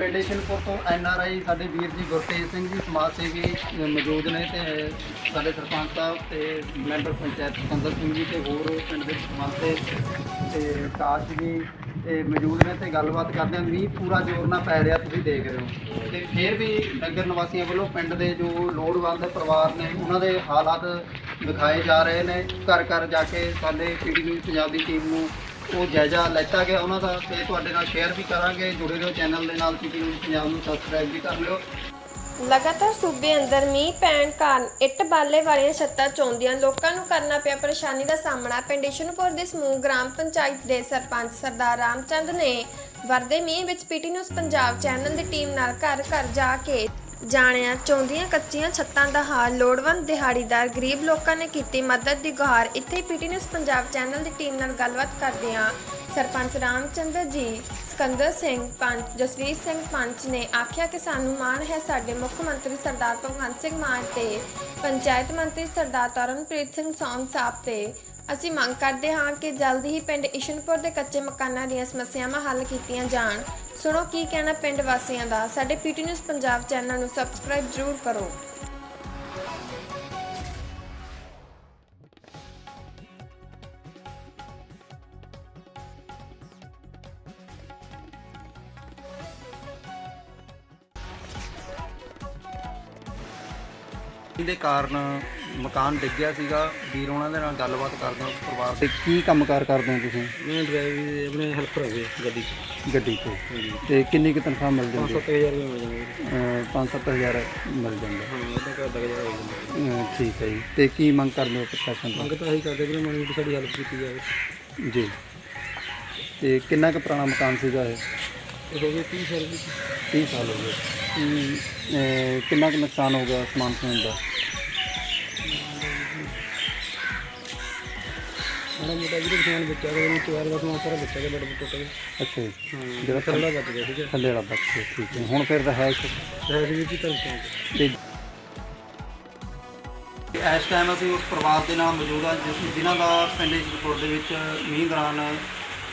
ਪਿੰਡ ਸ਼ਿਲਪੁਰ ਤੋਂ N R I ਸਾਡੇ ਵੀਰ ਜੀ ਗੁਰਤੇਜ ਸਿੰਘ ਜੀ, ਸਮਾਜ ਸੇਵੀ ਮੌਜੂਦ ਨੇ ਤੇ ਸਾਡੇ ਸਰਪੰਚ ਸਾਹਿਬ ਤੇ ਮੈਂਬਰ ਪੰਚਾਇਤ ਸਿਕੰਦਰ ਸਿੰਘ ਜੀ ਤੇ ਹੋਰ ਪਿੰਡ ਦੇ ਸਰਪੰਚ ਤੇ ਤੇ ਕਾਸ਼ ਜੀ ਤੇ ਮੌਜੂਦ ਨੇ ਤੇ ਗੱਲਬਾਤ ਕਰਦੇ ਹਾਂ। ਮੀਂਹ ਪੂਰਾ ਜ਼ੋਰ ਨਾਲ ਪੈ ਰਿਹਾ, ਤੁਸੀਂ ਦੇਖ ਰਹੇ ਹੋ। ਤੇ ਫਿਰ ਵੀ ਨਗਰ ਨਿਵਾਸੀਆਂ ਵੱਲੋਂ ਪਿੰਡ ਦੇ ਜੋ ਲੋੜਵੰਦ ਪਰਿਵਾਰ ਨੇ, ਉਹਨਾਂ ਦੇ ਹਾਲਾਤ ਦਿਖਾਏ ਜਾ ਰਹੇ ਨੇ। ਘਰ ਘਰ ਜਾ ਕੇ ਸਾਡੇ ਪੀਡੀ ਨਿਊਜ਼ ਪੰਜਾਬ ਦੀ ਟੀਮ ਨੂੰ ਉਹ ਜਾਇਜ਼ਾ ਲੈਤਾ ਗਿਆ। ਉਹਨਾਂ ਦਾ ਤੇ ਤੁਹਾਡੇ ਨਾਲ ਸ਼ੇਅਰ ਵੀ ਕਰਾਂਗੇ। ਜੁੜੇ ਰਹੋ ਚੈਨਲ ਦੇ ਨਾਲ। ਪੀਟੀ ਨਿਊਜ਼ ਪੰਜਾਬ ਨੂੰ ਸਬਸਕ੍ਰਾਈਬ ਵੀ ਕਰ ਲਿਓ। ਲਗਾਤਾਰ ਸੂਬੇ ਅੰਦਰ ਮੀਂਹ ਪੈਣ ਕਾਰਨ ਇੱਟ ਬਾਲੇ ਵਾਲੀਆਂ ਛੱਤਾਂ ਚੋਂਦੀਆਂ। ਲੋਕਾਂ ਨੂੰ ਕਰਨਾ ਪਿਆ ਪਰੇਸ਼ਾਨੀ ਦਾ ਸਾਹਮਣਾ। ਪਿੰਡ ਈਸ਼ਨਪੁਰ ਦੇ ਸਮੂਹ ਗ੍ਰਾਮ ਪੰਚਾਇਤ ਦੇ ਸਰਪੰਚ ਸਰਦਾਰ ਰਾਮਚੰਦ ਨੇ ਵਰਦੇ ਮੀਂਹ ਵਿੱਚ ਪੀਟੀ ਨਿਊਜ਼ ਪੰਜਾਬ ਚੈਨਲ ਦੀ ਟੀਮ ਨਾਲ ਘਰ ਘਰ ਜਾ ਕੇ ਜਾਣਿਆ, ਚੌਂਦੀਆਂ ਕੱਚੀਆਂ ਛੱਤਾਂ ਦਾ ਹਾਲ ਲੋੜਵੰਦ ਦਿਹਾੜੀਦਾਰ ਗਰੀਬ ਲੋਕਾਂ ਨੇ ਕੀਤੀ ਮਦਦ ਦੀ ਗੁਹਾਰ। ਇੱਥੇ ਪੀਟੀ ਨਿਊਜ਼ ਪੰਜਾਬ ਚੈਨਲ ਦੀ ਟੀਮ ਨਾਲ ਗੱਲਬਾਤ ਕਰਦਿਆਂ ਸਰਪੰਚ ਰਾਮਚੰਦਰ ਜੀ, ਸਿਕੰਦਰ ਸਿੰਘ ਪੰਚ ਜਸਵੀਰ ਸਿੰਘ ਪੰਚ ਨੇ ਆਖਿਆ ਕਿ ਸਾਨੂੰ ਮਾਣ ਹੈ ਸਾਡੇ ਮੁੱਖ ਮੰਤਰੀ ਸਰਦਾਰ ਭਗਵੰਤ ਸਿੰਘ ਮਾਨ ਤੇ, ਪੰਚਾਇਤ ਮੰਤਰੀ ਸਰਦਾਰ ਤਰਨਪ੍ਰੀਤ ਸਿੰਘ ਸੌਂਦ ਸਾਹਿਬ ਤੇ ਅਸੀਂ ਮੰਗ ਕਰਦੇ ਹਾਂ ਕਿ ਜਲਦ ਹੀ ਪਿੰਡ ਇਸ਼ਨਪੁਰ ਦੇ ਕੱਚੇ ਮਕਾਨਾਂ ਦੀਆਂ ਸਮੱਸਿਆਵਾਂ ਹੱਲ ਕੀਤੀਆਂ ਜਾਣ। ਸੁਣੋ ਕੀ ਕਹਿਣਾ ਪਿੰਡ ਵਾਸੀਆਂ ਦਾ। ਸਾਡੇ ਪੀਟੀ ਨਿਊਜ਼ ਪੰਜਾਬ ਚੈਨਲ ਨੂੰ ਸਬਸਕ੍ਰਾਈਬ ਜ਼ਰੂਰ ਕਰੋ। ਇਹਦੇ ਕਾਰਨ ਮਕਾਨ ਡਿੱਗ ਗਿਆ ਸੀਗਾ। ਵੀਰ ਉਹਨਾਂ ਦੇ ਨਾਲ ਗੱਲਬਾਤ ਕਰਦੇ ਹਾਂ ਪਰਿਵਾਰ ਤੇ ਕੀ ਕੰਮਕਾਰ ਕਰਦੇ ਹੋ ਤੁਸੀਂ? ਮੈਂ ਡਰਾਈਵਰ ਆਪਣੇ ਹੈਲਪਰ ਹੋਵੇ ਗੱਡੀ ਗੱਡੀ ਤੇ ਤੇ ਕਿੰਨੀ ਕੁ ਤਨਖਾਹ ਮਿਲ ਜਾਂਦੀ? 7000 ਰੁਪਏ ਮਿਲ ਜਾਣਗੇ 5-7000 ਮਿਲ ਜਾਂਦਾ। ਹਾਂ ਉਹਦਾ ਘਰ ਦਾ ਗੁਜ਼ਾਰਾ ਹੋ ਜਾਂਦਾ। ਠੀਕ ਹੈ ਜੀ। ਤੇ ਕੀ ਮੰਗ ਕਰਦੇ ਹੋ ਪ੍ਰਸ਼ਾਸਨ ਮੰਗ ਤਾਂ ਇਹੀ ਕਰਦੇ ਕਿ ਮਨੀ ਸਾਡੀ ਹੈਲਪ ਕੀਤੀ ਜਾਵੇ। ਤੋਂ ਜੀ। ਤੇ ਕਿੰਨਾ ਕੁ ਪੁਰਾਣਾ ਮਕਾਨ ਸੀਗਾ ਇਹ? ਹੋ ਗਏ 30 ਸਾਲ ਦੀ 30 ਸਾਲ ਹੋ ਗਏ। ਕਿੰਨਾ ਕੁ ਨੁਕਸਾਨ ਹੋ ਗਿਆ ਸਮਾਨ ਸਮੂਨ ਦਾ? ਮਾੜਾ ਮੋਟਾ ਵੀਰੇ ਕਿਸਾਨ ਬੱਚਾ ਦੇ ਵਿੱਚ ਚਾਰ ਦਾ ਸਮਾਨ ਸਾਰਾ ਬੱਚਾ ਦੇ ਬੜਾ ਟੁੱਟ ਗਿਆ ਅੱਛਾ ਜੀ। ਹਾਂ ਜਿਹੜਾ ਥੱਲਾ ਵੱਜ ਗਿਆ ਠੀਕ ਹੈ ਥੱਲੇ ਵਾਲਾ ਬੱਕ ਠੀਕ ਹੈ। ਹੁਣ ਫਿਰ ਰਹਿ ਰਹਿ ਵੀ ਜੀ ਤਾਂ ਚੌਂਕ ਤੇ ਇਸ ਟਾਈਮ ਅਸੀਂ ਉਸ ਪਰਿਵਾਰ ਦੇ ਨਾਲ ਮੌਜੂਦ ਹਾਂ ਜਿਸ ਜਿਨ੍ਹਾਂ ਦਾ ਪਿੰਡ ਇਸਪੁਰ ਦੇ ਵਿੱਚ ਮੀਂਹ ਦੌਰਾਨ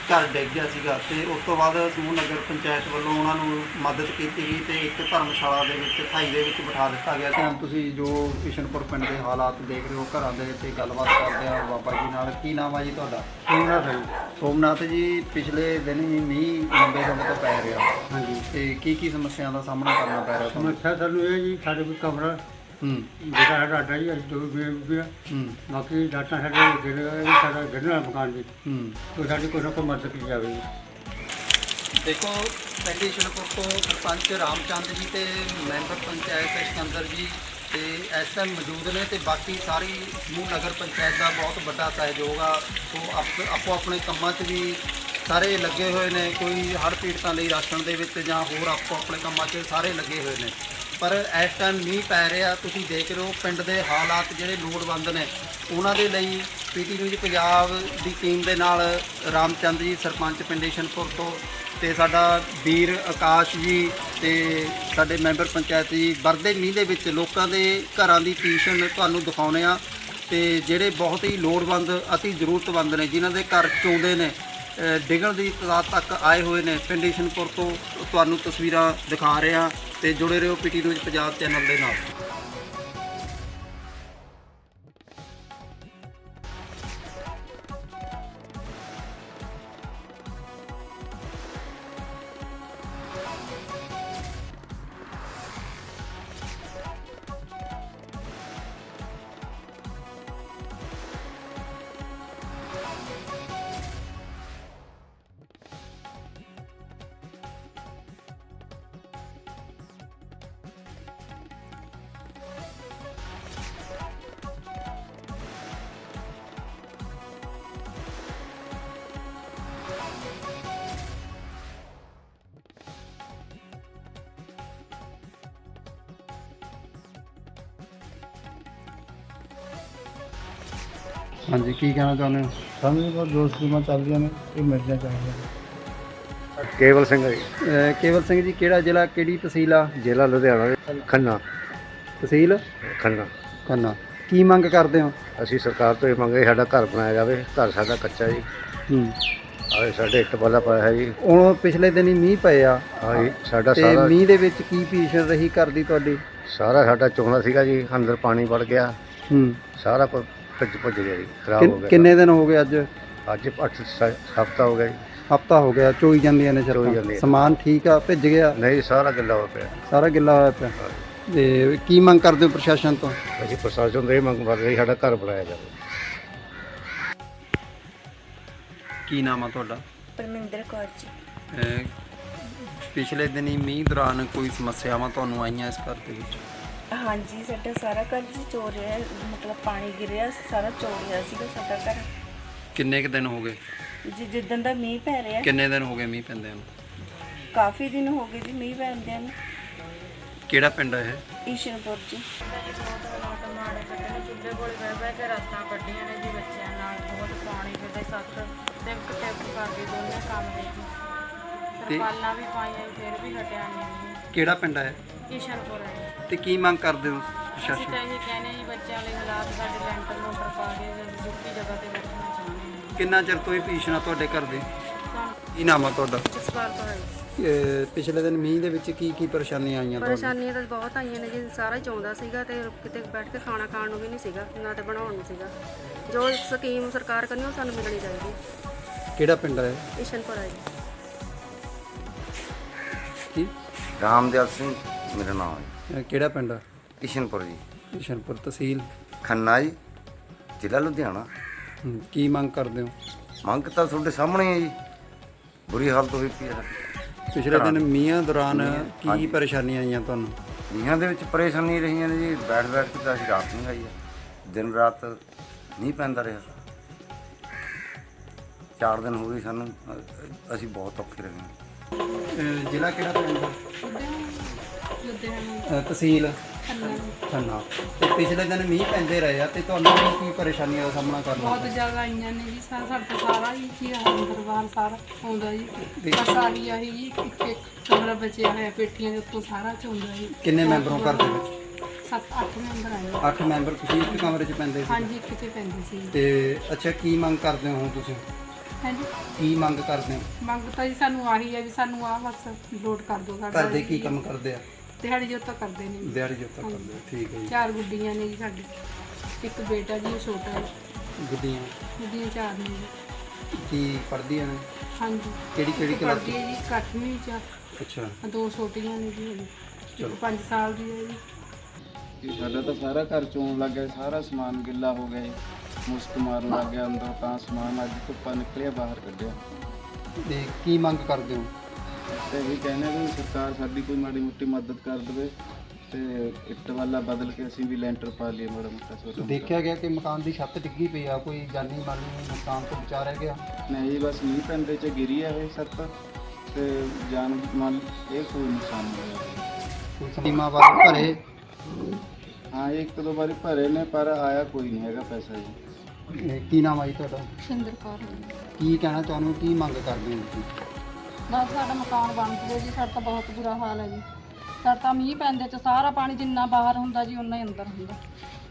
ਘਰ ਡਿੱਗ ਗਿਆ ਸੀਗਾ ਤੇ ਉਸ ਤੋਂ ਬਾਅਦ ਸਮੂਹ ਨਗਰ ਪੰਚਾਇਤ ਵੱਲੋਂ ਉਹਨਾਂ ਨੂੰ ਮਦਦ ਕੀਤੀ ਗਈ ਤੇ ਇੱਕ ਧਰਮਸ਼ਾਲਾ ਦੇ ਵਿੱਚ ਥਾਈ ਦੇ ਵਿੱਚ ਬਿਠਾ ਦਿੱਤਾ ਗਿਆ ਤੇ ਤੁਸੀਂ ਜੋ ਕਿਸ਼ਨਪੁਰ ਪਿੰਡ ਦੇ ਹਾਲਾਤ ਦੇਖ ਰਹੇ ਹੋ ਘਰਾਂ ਦੇ ਤੇ ਗੱਲਬਾਤ ਕਰਦੇ ਆ ਬਾਬਾ ਜੀ ਨਾਲ। ਕੀ ਨਾਮ ਆ ਜੀ ਤੁਹਾਡਾ? ਸੋਮਨਾਥ ਹੈ ਸੋਮਨਾਥ ਜੀ ਪਿਛਲੇ ਦਿਨ ਹੀ ਮੀਂਹ ਲੰਬੇ ਸਮੇਂ ਤੋਂ ਪੈ ਰਿਹਾ। ਹਾਂਜੀ। ਤੇ ਕੀ ਕੀ ਸਮੱਸਿਆ ਦਾ ਸਾਹਮਣਾ ਕਰਨਾ ਪੈ ਰਿਹਾ ਤੁਹਾਨੂੰ? ਸਮੱਸਿਆ ਸਾਨੂੰ ਇਹ ਜੀ ਸਾਡੇ ਕੋਲ ਕਮਰਾ ਹੂੰ। ਜਿਹੜਾ ਹੈ ਸਾਡਾ ਜੀ ਅਸੀਂ ਦੋ ਬੀਏ ਬੀਏ ਹੂੰ। ਬਾਕੀ ਡਾਟਾ ਸਾਡੇ ਗਿਰ ਸਾਡਾ ਗਿਰਨਾ ਮਕਾਨ ਜੀ। ਹੂੰ। ਉਹ ਸਾਡੀ ਕੋਈ ਨਾ ਕੋਈ ਮਦਦ ਕੀਤੀ ਜਾਵੇ ਜੀ। ਦੇਖੋ ਪਿੰਡ ਸ਼ਿਲਪੁਰ ਤੋਂ ਸਰਪੰਚ ਰਾਮਚੰਦ ਜੀ ਤੇ ਮੈਂਬਰ ਪੰਚਾਇਤ ਸਿਕੰਦਰ ਜੀ ਤੇ ਇਸ ਟਾਈਮ ਮੌਜੂਦ ਨੇ ਤੇ ਬਾਕੀ ਸਾਰੀ ਸਮੂਹ ਨਗਰ ਪੰਚਾਇਤ ਦਾ ਬਹੁਤ ਵੱਡਾ ਸਹਿਯੋਗ ਆ। ਸੋ ਆਪ- ਆਪੋ ਆਪਣੇ ਕੰਮਾਂ 'ਚ ਵੀ ਸਾਰੇ ਲੱਗੇ ਹੋਏ ਨੇ ਕੋਈ ਹੜ੍ਹ ਪੀੜਤਾਂ ਲਈ ਰਾਸ਼ਨ ਦੇ ਵਿੱਚ ਜਾਂ ਹੋਰ ਆਪੋ ਆਪਣੇ ਕੰਮਾਂ 'ਚ ਸਾਰੇ ਲੱਗੇ ਹੋਏ ਨੇ। ਪਰ ਇਸ ਟਾਈਮ ਮੀਂਹ ਪੈ ਰਿਹਾ ਤੁਸੀਂ ਦੇਖ ਰਹੇ ਹੋ ਪਿੰਡ ਦੇ ਹਾਲਾਤ ਜਿਹੜੇ ਲੋੜਵੰਦ ਨੇ। ਉਹਨਾਂ ਦੇ ਲਈ ਪੀਟੀ ਨਿਊਜ਼ ਪੰਜਾਬ ਦੀ ਟੀਮ ਦੇ ਨਾਲ ਰਾਮਚੰਦ ਜੀ ਸਰਪੰਚ ਪਿੰਡ ਈਸ਼ਨਪੁਰ ਤੋਂ ਤੇ ਸਾਡਾ ਵੀਰ ਆਕਾਸ਼ ਜੀ ਤੇ ਸਾਡੇ ਮੈਂਬਰ ਪੰਚਾਇਤ ਜੀ। ਵਰਦੇ ਮੀਂਹ ਦੇ ਵਿੱਚ ਲੋਕਾਂ ਦੇ ਘਰਾਂ ਦੀ ਪੋਜੀਸ਼ਨ ਤੁਹਾਨੂੰ ਦਿਖਾਉਣੇ ਆ ਤੇ ਜਿਹੜੇ ਬਹੁਤ ਹੀ ਲੋੜਵੰਦ ਅਤੀ ਜ਼ਰੂਰਤਮੰਦ ਨੇ ਜਿਨ੍ਹਾਂ ਦੇ ਘਰ ਚੋਂਦੇ ਨੇ ਅ, ਡਿੱਗਣ ਦੀ ਤਾਦਾਦ ਤੱਕ ਆਏ ਹੋਏ ਨੇ ਪਿੰਡ ਈਸ਼ਨਪੁਰ ਤੋਂ ਤੁਹਾਨੂੰ ਤਸਵੀਰਾਂ ਦਿਖਾ ਰਹੇ ਆ ਤੇ ਜੁੜੇ ਰਹੋ ਪੀਟੀ ਨਿਊਜ਼ ਪੰਜਾਬ ਚੈਨਲ ਦੇ ਨਾਲ। ਹਾਂਜੀ ਕੀ ਕਹਿਣਾ ਚਾਹੁੰਦੇ ਹੋ? ਸਾਨੂੰ ਬਹੁਤ ਦੋ ਸਕੀਮਾਂ ਚੱਲਦੀਆਂ ਨੇ ਇਹ ਮਿਲਣੀਆਂ ਚਾਹੀਦੀਆਂ ਕੇਵਲ ਸਿੰਘ ਜੀ, ਕੇਵਲ ਸਿੰਘ ਜੀ ਕਿਹੜਾ ਜ਼ਿਲ੍ਹਾ ਕਿਹੜੀ ਤਹਿਸੀਲ ਆ? ਜ਼ਿਲ੍ਹਾ ਲੁਧਿਆਣਾ ਖੰਨਾ। ਤਹਿਸੀਲ? ਖੰਨਾ। ਖੰਨਾ। ਕੀ ਮੰਗ ਕਰਦੇ ਹੋ? ਅਸੀਂ ਸਰਕਾਰ ਤੋਂ ਇਹ ਮੰਗੇ ਸਾਡਾ ਘਰ ਬਣਾਇਆ ਜਾਵੇ ਘਰ ਸਾਡਾ ਕੱਚਾ ਜੀ। ਹੂੰ। ਆਏ ਸਾਡੇ ਇੱਕ ਵਾਲਾ ਪਾਇਆ ਹੈ ਜੀ। ਹੁਣ ਪਿਛਲੇ ਦਿਨ ਹੀ ਮੀਂਹ ਪਏ ਆ। ਹਾਂ ਜੀ ਸਾਡਾ ਤੇ ਸਾਰਾ ਮੀਂਹ ਦੇ ਵਿੱਚ ਕੀ ਪੀਸ਼ਨ ਰਹੀ ਘਰ ਦੀ ਤੁਹਾਡੀ? ਸਾਰਾ ਸਾਡਾ ਚੋਣਾ ਸੀਗਾ ਜੀ ਅੰਦਰ ਪਾਣੀ ਵੜ ਗਿਆ। ਹੂੰ। ਸਾਰਾ ਕੁਝ ਭਿੱਜ ਭੁੱਜ ਗਿਆ ਜੀ ਖਰਾਬ ਹੋ ਕਿੰਨ- ਗਿਆ ਕਿੰਨੇ ਦਿਨ ਹੋ ਗਏ ਅੱਜ? ਅੱਜ 8 ਹਫਤਾ ਹੋ ਗਿਆ ਜੀ। ਹਫਤਾ ਹੋ ਗਿਆ ਚੋਈ ਜਾਂਦੀਆਂ ਨੇ ਚੋਈ ਜਾਂਦੀਆਂ। ਸਮਾਨ ਠੀਕ ਆ ਭਿੱਜ ਗਿਆ? ਨਹੀਂ ਸਾਰਾ ਗਿੱਲਾ ਹੋ ਪਿਆ। ਸਾਰਾ ਗਿੱਲਾ ਹੋਇਆ ਪਿਆ। ਤੇ ਕੀ ਮੰਗ ਕਰਦੇ ਹੋ ਪ੍ਰਸ਼ਾਸਨ ਤੋਂ? ਅਸੀਂ ਪ੍ਰਸ਼ਾਸਨ ਤੋਂ ਇਹ ਮੰਗ ਕਰ ਰਹੇ ਸਾਡਾ ਘਰ ਬਣਾਇਆ ਜਾਵੇ। ਕੀ ਨਾਮ ਆ ਤੁਹਾਡਾ? ਪਰਮਿੰਦਰ ਕੌਰ ਜੀ। ਪਿਛਲੇ ਦਿਨੀ ਮੀਂਹ ਦੌਰਾਨ ਕੋਈ ਸਮੱਸਿਆਵਾਂ ਤੁਹਾਨੂੰ ਆਈਆਂ ਇਸ ਘਰ ਦੇ ਵਿੱਚ? ਹਾਂਜੀ ਸਾਡਾ ਸਾਰਾ ਘਰ ਜੀ ਚੋ ਰਿਹਾ ਮਤਲਬ ਪਾਣੀ ਗਿਰਿਆ ਸਾਰਾ ਚੋ ਰਿਹਾ ਸੀਗਾ ਸਾਡਾ ਘਰ। ਕਿੰਨੇ ਕੁ ਦਿਨ ਹੋ ਗਏ? ਜੀ ਜਿੱਦਣ ਦਾ ਮੀਂਹ ਪੈ ਰਿਹਾ। ਕਿੰਨੇ ਦਿਨ ਹੋ ਗਏ ਮੀਂਹ ਪੈਂਦੇ ਨੂੰ? ਕਾਫੀ ਦਿਨ ਹੋ ਗਏ ਜੀ ਮੀਂਹ ਪੈਂਦਿਆਂ ਨੂੰ। ਕਿਹੜਾ ਪਿੰਡ ਹੈ ਇਹ? ਈਸ਼ਨਪੁਰ ਜੀ। ਮਾੜੇ ਕੱਟਣੇ ਚੁੱਲ੍ਹੇ ਕੋਲ ਬਹਿ ਬਹਿ ਕੇ ਰਾਤਾਂ ਕੱਢੀਆਂ ਨੇ ਜੀ ਬੱਚਿਆਂ ਨਾਲ ਬਹੁਤ ਪਾਣੀ ਦੇ ਸੱਤ ਟਿਪ ਟਿਪ ਕਰਕੇ ਦੋਨੇ ਕੰਮ ਦੇ। ਜੀ ਤਰਪਾਲਾਂ ਵੀ ਪਾਈਆਂ ਜੀ, ਫਿਰ ਵੀ ਹਟਿਆ ਨਹੀਂ ਜੀ। ਕਿਹੜਾ ਪਿੰਡ ਹੈ ਕਿਸ਼ਨਪੁਰ ਹੈ ਜੀ। ਤੇ ਕੀ ਮੰਗ ਕਰਦੇ ਹੋ ਅਸੀਂ ਪ੍ਰਸ਼ਾਸਨ? ਤਾਂ ਇਹ ਕਹਿੰਦੇ ਜੀ ਬੱਚਿਆਂ ਲਈ ਹਾਲਾਤ ਸਾਡੇ ਲੈਂਟਰ ਲੋਟਰ ਪਾ ਕੇ ਜੁੱਤੀ ਜਗ੍ਹਾ ਤੇ ਬੈਠਣਾ ਚਾਹੁੰਦੇ ਕਿੰਨਾ ਚਿਰ ਤੋਂ ਇਹ ਭੀਸ਼ਣ ਆ ਤੁਹਾਡੇ ਘਰ ਦੇ? ਕੀ ਨਾਮ ਆ ਤੁਹਾਡਾ? ਜਸਪਾਲ ਤੋਂ ਹੈ ਜੀ। ਇਹ ਪਿਛਲੇ ਦਿਨ ਮੀਂਹ ਦੇ ਵਿੱਚ ਕੀ ਕੀ ਪਰੇਸ਼ਾਨੀਆਂ ਆਈਆਂ ਤੁਹਾਨੂੰ? ਪਰੇਸ਼ਾਨੀਆਂ ਤਾਂ ਬਹੁਤ ਆਈਆਂ ਨੇ ਜੀ ਸਾਰਾ ਹੀ ਚਾਹੁੰਦਾ ਸੀਗਾ ਤੇ ਕਿਤੇ ਬੈਠ ਕੇ ਖਾਣਾ ਖਾਣ ਨੂੰ ਵੀ ਨਹੀਂ ਸੀਗਾ ਨਾ ਤੇ ਬਣਾਉਣ ਨੂੰ ਸੀਗਾ। ਜੋ ਸਕੀਮ ਸਰਕਾਰ ਕਰਨੀ ਉਹ ਸਾਨੂੰ ਮਿਲਣੀ ਚਾਹੀਦੀ। ਕਿਹੜਾ ਪਿੰਡ ਹੈ ਕਿਸ਼ਨਪੁਰ ਹੈ ਰਾਮਦਿਆਲ ਸਿੰਘ ਮੇਰਾ ਨਾਮ ਹੈ। ਕਿਹੜਾ ਪਿੰਡ ਆ? ਕਿਸ਼ਨਪੁਰ ਜੀ। ਕਿਸ਼ਨਪੁਰ ਤਹਿਸੀਲ। ਖੰਨਾ ਜੀ ਜ਼ਿਲ੍ਹਾ ਲੁਧਿਆਣਾ। ਹਮ, ਕੀ ਮੰਗ ਕਰਦੇ ਹੋ? ਮੰਗ ਤਾਂ ਤੁਹਾਡੇ ਸਾਹਮਣੇ ਹੈ ਜੀ। ਬੁਰੀ ਹਾਲਤ ਹੋਈ ਪਈ ਹੈ। ਪਿਛਲੇ ਦਿਨ ਮੀਂਹਾਂ ਦੌਰਾਨ ਕੀ ਪਰੇਸ਼ਾਨੀਆਂ ਆਈਆਂ ਤੁਹਾਨੂੰ? ਨੀਹਾਂ ਦੇ ਵਿੱਚ ਪਰੇਸ਼ਾਨੀ ਰਹੀਆਂ ਨੇ ਜੀ। ਬੈਠ ਬੈਠ ਕੇ ਤਾਂ ਅਸੀਂ ਰਾਤ ਨਹੀਂ ਆਈ ਹੈ। ਦਿਨ ਰਾਤ ਨਹੀਂ ਪੈਂਦਾ ਰਿਹਾ। ਚਾਰ ਦਿਨ ਹੋ ਗਏ ਸਾਨੂੰ। ਅ- ਅਸੀਂ ਬਹੁਤ ਔਖੇ ਰਹੇ ਹਾਂ। ਅਹ ਜ਼ਿਲ੍ਹਾ ਕਿਹੜਾ ਪਿੰਡ ਦਾ? ਅਹ ਤਹਿਸੀਲ? ਖੰਨਾ। ਤੇ ਪਿਛਲੇ ਦਿਨ ਮੀਂਹ ਪੈਂਦੇ ਰਹੇ ਆ ਤੇ ਤੁਹਾਨੂੰ ਕੀ ਕੀ ਪਰੇਸ਼ਾਨੀਆਂ ਦਾ ਸਾਹਮਣਾ ਕਰਨਾ ਬਹੁਤ ਜ਼ਿਆਦਾ ਆਈਆਂ ਨੇ ਜੀ ਸਾ- ਸਾਡਾ ਸਾਰਾ ਹੀ ਕੀ ਪਰਿਵਾਰ ਸਾਰਾ ਆਉਂਦਾ ਜੀ। ਬਸ ਸਾਰੀ ਆਹੀ ਜੀ ਇੱਕ ਇੱਕ ਕਮਰਾ ਬਚਿਆ ਹੋਇਆ ਪੇਟੀਆਂ ਦੇ ਉੱਤੋਂ ਸਾਰਾ ਝੁੰਦਾ ਜੀ। ਕਿੰਨੇ ਮੈਂਬਰੋਂ ਘਰ ਦੇ ਵਿੱਚ? ਸੱਤ ਅੱਠ ਮੈਂਬਰ ਆਏ 8 ਮੈਂਬਰ ਤੁਸੀਂ ਇੱਕ ਕਮਰੇ 'ਚ ਪੈਂਦੇ ਸੀ? ਹਾਂਜੀ ਇੱਕ ਤੇ ਪੈਂਦੇ ਸੀ। ਤੇ ਅੱਛਾ ਕੀ ਮੰਗ ਕਰਦੇ ਹੋ ਤੁਸੀਂ? ਹਾਂਜੀ। ਕੀ ਮੰਗ ਕਰਦੇ ਹੋ? ਮੰਗ ਤਾਂ ਜੀ ਸਾਨੂੰ ਆਹੀ ਹੈ ਵੀ ਸਾਨੂੰ ਆਹ ਬਸ ਲੋਡ ਕਰ ਦਿਓ ਸਾਡਾ। ਘਰ ਦੇ ਕੀ ਕੰਮ ਕਰਦੇ ਆ? ਦਿਹਾੜੀ ਜੋ ਤਾਂ ਕਰਦੇ ਨੇ। ਜੀ। ਦਿਹਾੜੀ ਜੋਤਾ ਕਰਦੇ ਆ, ਠੀਕ ਹੈ ਜੀ। ਚਾਰ ਗੁੱਡੀਆਂ ਨੇ ਜੀ ਸਾਡੇ। ਇੱਕ ਬੇਟਾ ਜੀ ਉਹ ਛੋਟਾ ਹੈ ਗੁੱਡੀਆਂ? ਗੁੱਡੀਆਂ ਚਾਰ ਨੇ ਜੀ। ਕੀ ਪੜ੍ਹਦੀਆਂ ਨੇ? ਹਾਂਜੀ। ਕਿਹੜੀ ਕਿਹੜੀ ਇੱਕ ਕਲਾਸ ਪੜ੍ਹਦੀ ਹੈ ਜੀ ਅੱਠਵੀਂ ਚ। ਆ, ਅੱਛਾ ਦੋ ਛੋਟੀਆਂ ਨੇ ਜੀ ਹਜੇ। ਇੱਕ 5 ਸਾਲ ਦੀ ਹੈ ਜੀ। ਕਿ ਸਾਡਾ ਤਾਂ ਸਾਰਾ ਘਰ ਚੋਣ ਲੱਗ ਗਿਆ ਸਾਰਾ ਸਮਾਨ ਗਿੱਲਾ ਹੋ ਗਿਆ ਜੀ। ਮੁਸਕ ਮਾਰਨ ਲੱਗ ਗਿਆ ਅੰਦਰ ਤਾਂ ਸਮਾਨ ਅੱਜ ਧੁੱਪਾਂ ਨਿਕਲਿਆ ਬਾਹਰ ਕੱਢਿਆ। ਤੇ ਕੀ ਮੰਗ ਕਰਦੇ ਹੋ? ਤੇ ਵੀ ਕਹਿੰਦੇ ਵੀ ਸਰਕਾਰ ਸਾਡੀ ਕੋਈ ਮਾੜੀ ਮੋਟੀ ਮਦਦ ਕਰ ਦੇਵੇ ਤੇ ਇੱਟ ਵਾਲਾ ਬਦਲ ਕੇ ਅਸੀਂ ਵੀ ਲੈਂਟਰ ਪਾ ਲਈਏ ਮਾੜਾ ਮੋਟਾ ਛੋਟਾ। ਦੇਖਿਆ ਗਿਆ ਕਿ ਮਕਾਨ ਦੀ ਛੱਤ ਡਿੱਗੀ ਪਈ ਆ ਕੋਈ ਜਾਨੀ ਮਾਲੀ ਨੁਕਸਾਨ ਤੋਂ ਬਚਾ ਰਹਿ ਗਿਆ। ਨਹੀਂ ਬਸ ਮੀਂਹ ਪੈਂਦੇ ਚ ਗਿਰੀ ਆ ਇਹ ਸੱਤ ਤੇ ਜਾਨ ਮਾਲ ਇਹ ਕੋਈ ਨੁਕਸਾਨ ਨਹੀਂ ਹੋਇਆ। ਕੋਈ ਸੀਮਾ ਵਾਰ ਭਰੇ। ਹਾਂ ਇੱਕ ਦੋ ਵਾਰੀ ਭਰੇ ਨੇ ਪਰ ਆਇਆ ਕੋਈ ਨਹੀਂ ਹੈਗਾ ਪੈਸਾ ਜੀ। ਇਹ ਕੀ ਨਾਮ ਆਈ ਤੁਹਾਡਾ? ਸਿੰਦਰ ਕੌਰ। ਕੀ ਕਹਿਣਾ ਚਾਹੁੰਦੇ ਹੋ? ਕੀ ਮੰਗ ਕਰਦੇ ਹੋ ਤੁਸੀਂ? ਬਸ ਸਾਡਾ ਮਕਾਨ ਬਣ ਜਵੇ ਜੀ ਸਾਡਾ ਤਾਂ ਬਹੁਤ ਬੁਰਾ ਹਾਲ ਹੈ ਜੀ। ਸਾਡਾ ਤਾਂ ਮੀਂਹ ਪੈਂਦੇ ਚ ਸਾਰਾ ਪਾਣੀ ਜਿੰਨਾ ਬਾਹਰ ਹੁੰਦਾ ਜੀ ਉਨਾ ਹੀ ਅੰਦਰ ਹੁੰਦਾ।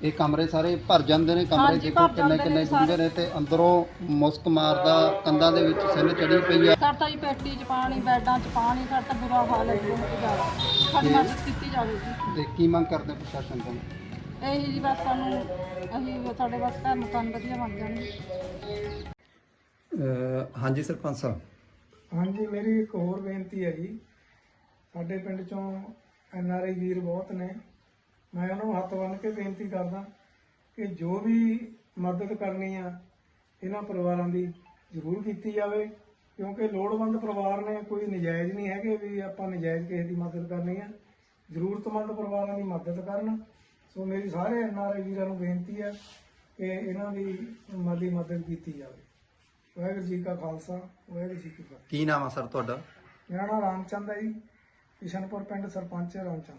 ਇਹ ਕਮਰੇ ਸਾਰੇ ਭਰ ਜਾਂਦੇ ਨੇ ਕਮਰੇ ਹਾਂਜੀ, ਦੇਖੋ ਭਰ ਕਿੰਨੇ ਜਾਂਦੇ ਕਿੰਨੇ ਡੂੰਘੇ ਨੇ ਤੇ ਅੰਦਰੋਂ ਮੁਸਕ ਮਾਰਦਾ ਕੰਧਾਂ ਦੇ ਵਿੱਚ ਸਿੱਲ ਚੜੀ ਪਈ ਆ। ਸਾਡਾ ਤਾਂ ਜੀ ਪੇਟੀ 'ਚ ਪਾਣੀ ਬੈੱਡਾਂ 'ਚ ਪਾਣੀ ਸਾਡਾ ਤਾਂ ਬੁਰਾ ਹਾਲ ਹੈ ਜੀ ਬਹੁਤ ਜ਼ਿਆਦਾ। ਸਾਡੀ ਮਦਦ ਕੀਤੀ ਜਾਵੇ ਜੀ। ਤੇ ਕੀ ਮੰਗ ਕਰਦੇ ਪ੍ਰਸ਼ਾਸਨ ਤੋਂ? ਇਹ ਜੀ ਬਸ ਸਾਨੂੰ ਅਸੀਂ ਸਾਡੇ ਬਸ ਘਰ ਮਕਾਨ ਵਧੀਆ ਬਣ ਜਾਣਗੇ ਹਾਂਜੀ ਸਰਪੰਚ ਸਾਹਿਬ। ਹਾਂਜੀ ਮੇਰੀ ਇੱਕ ਹੋਰ ਬੇਨਤੀ ਹੈ ਜੀ। ਸਾਡੇ ਪਿੰਡ ਚੋਂ ਐਨ ਆਰ ਆਈ ਵੀਰ ਬਹੁਤ ਨੇ। ਮੈਂ ਉਹਨਾਂ ਨੂੰ ਹੱਥ ਬੰਨ੍ਹ ਕੇ ਬੇਨਤੀ ਕਰਦਾ ਕਿ ਜੋ ਵੀ ਮਦਦ ਕਰਨੀ ਆ ਇਹਨਾਂ ਪਰਿਵਾਰਾਂ ਦੀ ਜ਼ਰੂਰ ਕੀਤੀ ਜਾਵੇ ਕਿਉਂਕਿ ਲੋੜਵੰਦ ਪਰਿਵਾਰ ਨੇ ਕੋਈ ਨਜਾਇਜ਼ ਨਹੀਂ ਹੈਗੇ ਵੀ ਆਪਾਂ ਨਜਾਇਜ਼ ਕਿਸੇ ਦੀ ਮਦਦ ਕਰਨੀ ਆ। ਜ਼ਰੂਰਤਮੰਦ ਪਰਿਵਾਰਾਂ ਦੀ ਮਦਦ ਕਰਨ। ਸੋ ਮੇਰੀ ਸਾਰੇ ਐਨ ਆਰ ਆਈ ਵੀਰਾਂ ਨੂੰ ਬੇਨਤੀ ਹੈ ਕਿ ਇਹਨਾਂ ਦੀ ਮਾਲੀ ਮਦਦ ਕੀਤੀ ਜਾਵੇ। ਵਾਹਿਗੁਰੂ ਜੀ ਕਾ ਖਾਲਸਾ ਵਾਹਿਗੁਰੂ ਜੀ ਕੀ ਫਤਿਹ। ਕੀ ਨਾਮ ਆ ਸਰ ਤੁਹਾਡਾ? ਮੇਰਾ ਨਾਮ ਰਾਮਚੰਦ ਹੈ ਜੀ ਕਿਸ਼ਨਪੁਰ ਪਿੰਡ ਸਰਪੰਚ ਰਾਮਚੰਦ।